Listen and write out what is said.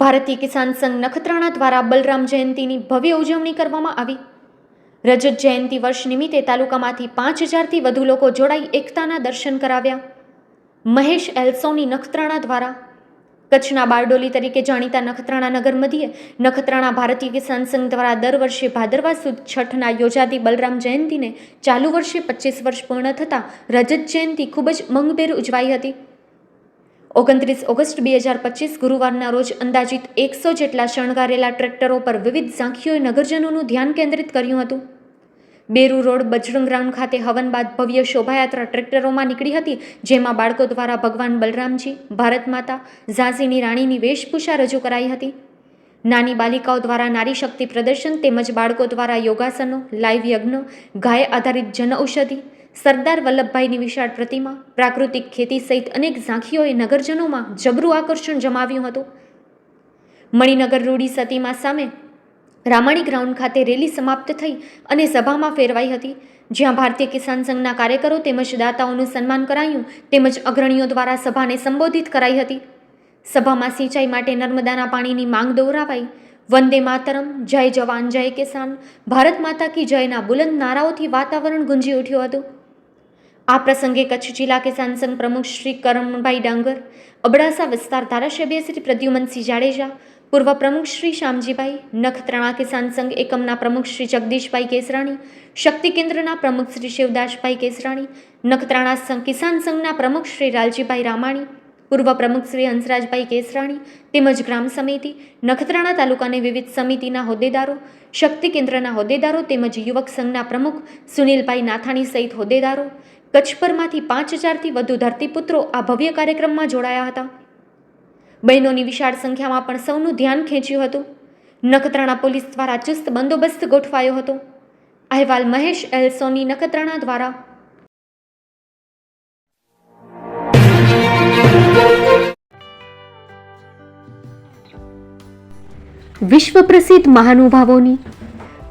ભારતીય કિસાન સંઘ નખત્રાણા દ્વારા બલરામ જયંતીની ભવ્ય ઉજવણી કરવામાં આવી. રજત જયંતી વર્ષ નિમિત્તે તાલુકામાંથી પાંચ હજારથી વધુ લોકો જોડાઈ એકતાના દર્શન કરાવ્યા. મહેશ એલ્સોની નખત્રાણા દ્વારા. કચ્છના બારડોલી તરીકે જાણીતા નખત્રાણા નગર મધ્યે નખત્રાણા ભારતીય કિસાન સંઘ દ્વારા દર વર્ષે ભાદરવા સુદ છઠના યોજાતી બલરામ જયંતીને ચાલુ વર્ષે પચીસ વર્ષ પૂર્ણ થતાં રજત જયંતી ખૂબ જ મંગભેર ઉજવાઈ હતી. ઓગણત્રીસ ઓગસ્ટ બે હજાર પચીસ ગુરુવારના રોજ અંદાજિત એકસો જેટલા શણગારેલા ટ્રેક્ટરો પર વિવિધ ઝાંખીઓએ નગરજનોનું ધ્યાન કેન્દ્રિત કર્યું હતું. બેરુ રોડ, બજરંગ ગ્રાઉન્ડ ખાતે હવન બાદ ભવ્ય શોભાયાત્રા ટ્રેક્ટરોમાં નીકળી હતી, જેમાં બાળકો દ્વારા ભગવાન બલરામજી, ભારત માતા ઝાંસીની રાણીની વેશભૂષા રજૂ કરાઈ હતી. નાની બાલિકાઓ દ્વારા નારી શક્તિ પ્રદર્શન તેમજ બાળકો દ્વારા યોગાસનો, લાઈવ યજ્ઞ, ગાય આધારિત જનઔષધિ સરદાર વલ્લભભાઈની વિશાળ પ્રતિમા, પ્રાકૃતિક ખેતી સહિત અનેક ઝાંખીઓએ નગરજનોમાં જબરું આકર્ષણ જમાવ્યું હતું. મણિનગર રૂડી સતીમા સામે રામાણી ગ્રાઉન્ડ ખાતે રેલી સમાપ્ત થઈ અને સભામાં ફેરવાઈ હતી, જ્યાં ભારતીય કિસાન સંઘના કાર્યકરો તેમજ દાતાઓનું સન્માન કરાયું, તેમજ અગ્રણીઓ દ્વારા સભાને સંબોધિત કરાઈ હતી. સભામાં સિંચાઈ માટે નર્મદાના પાણીની માંગ દોહરાવાઈ, વંદે માતરમ, જય જવાન, જય કિસાન, ભારત માતા કી જયના બુલંદ નારાઓથી વાતાવરણ ગુંજી ઉઠ્યું હતું. આ પ્રસંગે કચ્છ જિલ્લા કિસાન સંઘ પ્રમુખ શ્રી કરમભાઈ ડાંગર, અબડાસા વિસ્તાર ધારાસભ્ય શ્રી પ્રદ્યુમનસિંહ જાડેજા, પૂર્વ પ્રમુખ શ્રી શ્યામજીભાઈ નખત્રાણા કિસાન સંઘ એકમના પ્રમુખ શ્રી જગદીશભાઈ કેસરાણી, શક્તિ કેન્દ્રના પ્રમુખ શ્રી શિવદાસભાઈ કેસરાણી, નખત્રાણા સંઘ કિસાન સંઘના પ્રમુખ શ્રી લાલજીભાઈ રામાણી, પૂર્વ પ્રમુખ શ્રી હંસરાજભાઈ કેસરાણી તેમજ ગ્રામ સમિતિ, નખત્રાણા તાલુકાની વિવિધ સમિતિના હોદ્દેદારો, શક્તિ કેન્દ્રના હોદ્દેદારો તેમજ યુવક સંઘના પ્રમુખ સુનિલભાઈ નાથાણી સહિત હોદ્દેદારો કચ્છભરમાંથી પાંચ હજારથી વધુ ધરતીપુત્રો આ ભવ્ય કાર્યક્રમમાં જોડાયા હતા. બહેનોની વિશાળ સંખ્યામાં પણ સૌનું ધ્યાન ખેંચ્યું હતું. નખત્રાણા પોલીસ દ્વારા ચુસ્ત બંદોબસ્ત ગોઠવાયો હતો. અહેવાલ મહેશ એલ સોની નખત્રાણા દ્વારા. વિશ્વ પ્રસિદ્ધ મહાનુભાવોની